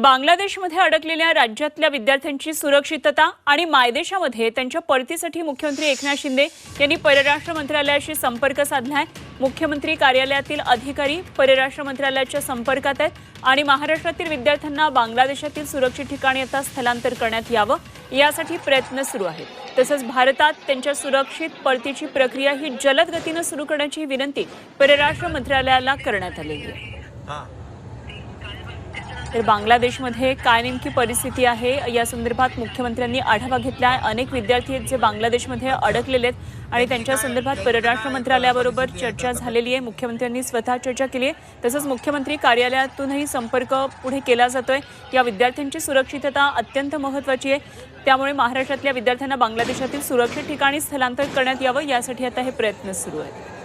बांगलादेशमध्ये अडकलेल्या राज्यातल्या विद्यार्थ्यांची सुरक्षितता आणि मायदेशामध्ये त्यांच्या परतीसाठी मुख्यमंत्री एकनाथ शिंदे यांनी परराष्ट्र मंत्रालयाशी संपर्क साधलाय. मुख्यमंत्री कार्यालयातील अधिकारी परराष्ट्र मंत्रालयाच्या संपर्कात आहेत आणि महाराष्ट्रातील विद्यार्थ्यांना बांगलादेशातील सुरक्षित ठिकाणी आता स्थलांतर करण्यात यावं यासाठी प्रयत्न सुरू आहेत. तसंच भारतात त्यांच्या सुरक्षित परतीची प्रक्रिया ही जलद गतीनं सुरू करण्याची विनंती परराष्ट्र मंत्रालयाला करण्यात आलेली आहे. तर बांगलादेशमध्ये काय नेमकी परिस्थिती आहे? या संदर्भात मुख्यमंत्र्यांनी आढावा घेतला आहे अनेक विद्यार्थी आहेत जे बांगलादेशमध्ये अडकलेले आहेत आणि त्यांच्या संदर्भात परराष्ट्र मंत्रालयाबरोबर चर्चा झालेली आहे. मुख्यमंत्र्यांनी स्वतः चर्चा केली आहे. तसंच मुख्यमंत्री कार्यालयातूनही संपर्क पुढे केला जातोय. या विद्यार्थ्यांची सुरक्षितता अत्यंत महत्त्वाची आहे. त्यामुळे महाराष्ट्रातल्या विद्यार्थ्यांना बांगलादेशातील सुरक्षित ठिकाणी स्थलांतर करण्यात यावं यासाठी आता हे प्रयत्न सुरू आहेत.